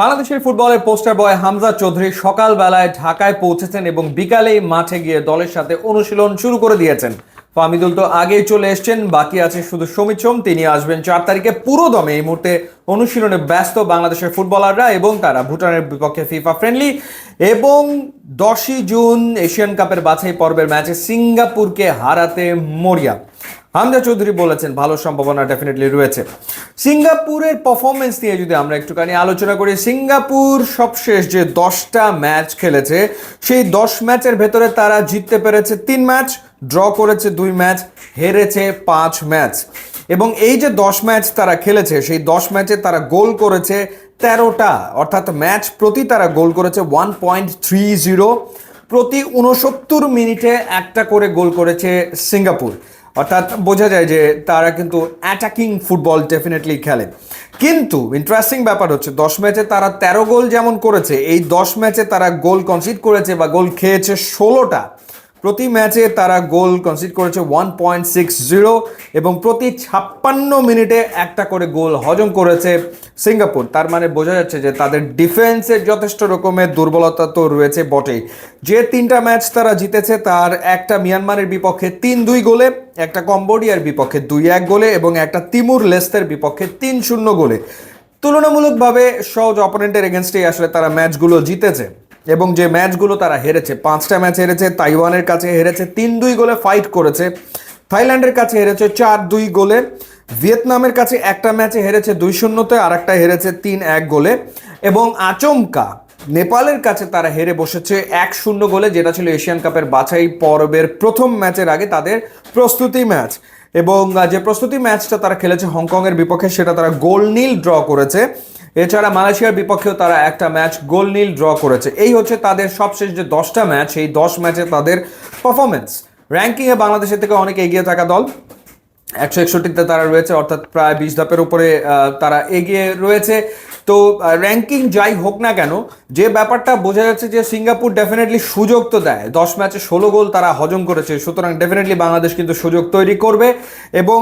বাংলাদেশের ফুটবলের পোস্টার বয় হামজা চৌধুরী সকালবেলায় ঢাকায় পৌঁছেছেন এবং বিকালেই মাঠে গিয়ে দলের সাথে অনুশীলন শুরু করে দিয়েছেন। ফামিদুল তো আগেই চলে এসছেন, বাকি আছে শুধু সমিত সোম তিনি আসবেন চার তারিখে পুরো দমে। এই মুহূর্তে অনুশীলনে ব্যস্ত বাংলাদেশের ফুটবলাররা এবং তারা ভুটানের বিপক্ষে ফিফা ফ্রেন্ডলি এবং দশই জুন এশিয়ান কাপের বাছাই পর্বের ম্যাচে সিঙ্গাপুরকে হারাতে মরিয়া। হামজা চৌধুরী বলেছেন, ভালো সম্ভাবনা ডেফিনেটলি রয়েছে। সিঙ্গাপুরের পারফরমেন্স নিয়ে যদি আমরা একটুখানি আলোচনা করি, সিঙ্গাপুর সবশেষ যে দশটা ম্যাচ খেলেছে, সেই দশ ম্যাচের ভেতরে তারা জিততে পেরেছে তিন ম্যাচ ড্র করেছে দুই ম্যাচ হেরেছে পাঁচ ম্যাচ এবং এই যে দশ ম্যাচ তারা খেলেছে, সেই দশ ম্যাচে তারা গোল করেছে তেরোটা। অর্থাৎ ম্যাচ প্রতি তারা গোল করেছে ওয়ান পয়েন্ট থ্রি জিরো প্রতি উনসত্তর মিনিটে একটা করে গোল করেছে সিঙ্গাপুর। অর্থাৎ বোঝা যায় যে তারা কিন্তু অ্যাটাকিং ফুটবল ডেফিনেটলি খেলে। কিন্তু ইন্টারেস্টিং ব্যাপার হচ্ছে, দশ ম্যাচে তারা তেরো গোল যেমন করেছে, এই দশ ম্যাচে তারা গোল কনসিড করেছে বা গোল খেয়েছে ষোলোটা। প্রতি ম্যাচে তারা গোল কনসিড করেছে ওয়ান পয়েন্ট সিক্স জিরো এবং প্রতি ছাপ্পান্ন মিনিটে একটা করে গোল হজম করেছে সিঙ্গাপুর। তার মানে বোঝা যাচ্ছে যে তাদের ডিফেন্সের যথেষ্ট রকমের দুর্বলতা তো রয়েছে বটেই। যে তিনটা ম্যাচ তারা জিতেছে, তার একটা মিয়ানমারের বিপক্ষে তিন দুই গোলে, একটা কম্বোডিয়ার বিপক্ষে দুই এক গোলে এবং একটা তিমুর লেস্তের বিপক্ষে তিন শূন্য গোলে। তুলনামূলকভাবে সহজ অপোনেন্টের এগেনস্টেই আসলে তারা ম্যাচগুলো জিতেছে। এবং যে ম্যাচগুলো তারা হেরেছে, পাঁচটা ম্যাচ হেরেছে, তাইওয়ানের কাছে হেরেছে তিন দুই গোলে ফাইট করেছে, থাইল্যান্ডের কাছে হেরেছে চার দুই গোলে, ভিয়েতনামের কাছে একটা ম্যাচে হেরেছে দুই শূন্যতে আর একটা হেরেছে তিন এক গোলে এবং আচমকা নেপালের কাছে তারা হেরে বসেছে এক শূন্য গোলে, যেটা ছিল এশিয়ান কাপের বাছাই পর্বের প্রথম ম্যাচের আগে তাদের প্রস্তুতি ম্যাচ এবং যে প্রস্তুতি ম্যাচটা তারা খেলেছে হংকংয়ের বিপক্ষে, সেটা তারা গোল নীল ড্র করেছে। এছাড়া মালয়েশিয়ার বিপক্ষেও তারা একটা ম্যাচ গোল নীল ড্র করেছে। এই হচ্ছে তাদের সবশেষ যে দশটা ম্যাচ, এই দশ ম্যাচে তাদের পারফরমেন্স র্যাঙ্কিংয়ে বাংলাদেশের থেকে অনেক এগিয়ে থাকা দল। একশো একষট্টিতে তারা রয়েছে, অর্থাৎ প্রায় বিশ ধাপের উপরে তারা এগিয়ে রয়েছে। তো র্যাঙ্কিং যাই হোক না কেন, যে ব্যাপারটা বোঝা যাচ্ছে যে সিঙ্গাপুর ডেফিনেটলি সুযোগ তো দেয়। দশ ম্যাচে ষোলো গোল তারা হজম করেছে, সুতরাং ডেফিনেটলি বাংলাদেশ কিন্তু সুযোগ তৈরি করবে। এবং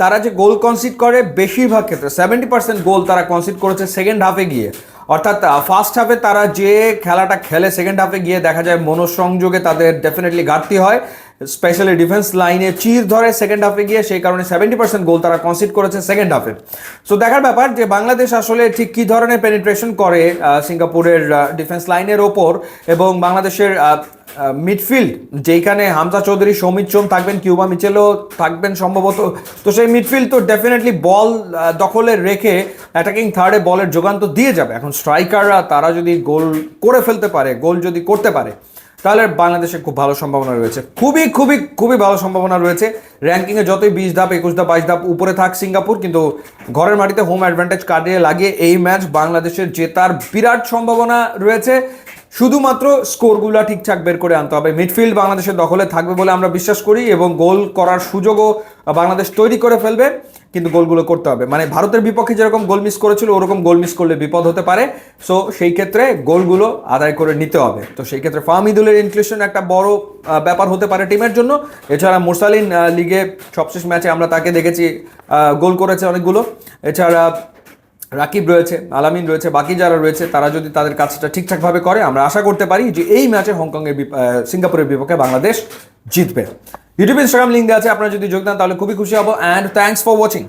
তারা যে গোল কনসিড করে বেশিরভাগ ক্ষেত্রে সেভেন্টি পার্সেন্ট গোল তারা কনসিড করেছে সেকেন্ড হাফে গিয়ে। অর্থাৎ ফার্স্ট হাফে তারা যে খেলাটা খেলে সেকেন্ড হাফে গিয়ে দেখা যায় মনোসংযোগে তাদের ডেফিনেটলি ঘাটতি হয়। স্পেশালি ডিফেন্স লাইনে চির ধরে সেকেন্ড হাফে গিয়ে সেই কারণে সেভেন্টি পার্সেন্ট গোল তারা কনসিড করেছে সেকেন্ড হাফে সো দেখার ব্যাপার যে বাংলাদেশ আসলে ঠিক কী ধরনের পেনিট্রেশন করে সিঙ্গাপুরের ডিফেন্স লাইনের ওপর এবং বাংলাদেশের মিডফিল্ড যেখানে হামজা চৌধুরী, সৌমিত সোম থাকবেন, কিউবা মিচেলও থাকবেন সম্ভবত, তো সেই মিডফিল্ড তো ডেফিনেটলি বল দখলে রেখে অ্যাটাকিং থার্ডে বলের যোগান তো দিয়ে যাবে। এখন স্ট্রাইকাররা তারা যদি গোল করে ফেলতে পারে গোল যদি করতে পারে তাহলে বাংলাদেশে খুব ভালো সম্ভাবনা রয়েছে। খুবই খুবই খুবই ভালো সম্ভাবনা রয়েছে। র্যাঙ্কিংয়ে যতই বিশ ধাপ, একুশ ধাপ, বাইশ ধাপ উপরে থাক সিঙ্গাপুর, কিন্তু ঘরের মাটিতে হোম অ্যাডভান্টেজ কাটিয়ে লাগিয়ে এই ম্যাচ বাংলাদেশের জেতার বিরাট সম্ভাবনা রয়েছে। শুধুমাত্র স্কোরগুলো ঠিকঠাক বের করে আনতে হবে। মিডফিল্ড বাংলাদেশের দখলে থাকবে বলে আমরা বিশ্বাস করি এবং গোল করার সুযোগও বাংলাদেশ তৈরি করে ফেলবে। কিন্তু গোলগুলো করতে হবে। মানে ভারতের বিপক্ষে যেরকম গোল মিস করেছিল, ওরকম গোল মিস করলে বিপদ হতে পারে। সো সেই ক্ষেত্রে গোলগুলো আদায় করে নিতে হবে। তো সেই ক্ষেত্রে ফাহমিদুলের ইনক্লুশন একটা বড় ব্যাপার হতে পারে টিমের জন্য। এছাড়া মুরসালিন লিগে সবশেষ ম্যাচে আমরা তাকে দেখেছি গোল করেছে অনেকগুলো। এছাড়া রাকিব রয়েছে, আলামিন রয়েছে, বাকি যারা রয়েছে, তারা যদি তাদের কাজটা ঠিকঠাকভাবে করে, আমরা আশা করতে পারি যে এই ম্যাচে হংকংয়ের সিঙ্গাপুরের বিপক্ষে বাংলাদেশ জিতবে। ইউটিউব ইনস্টাগ্রাম লিঙ্ক দেওয়া আছে, আপনারা যদি যোগদান তাহলে খুবই খুশি হব অ্যান্ড থ্যাঙ্কস ফর ওয়াচিং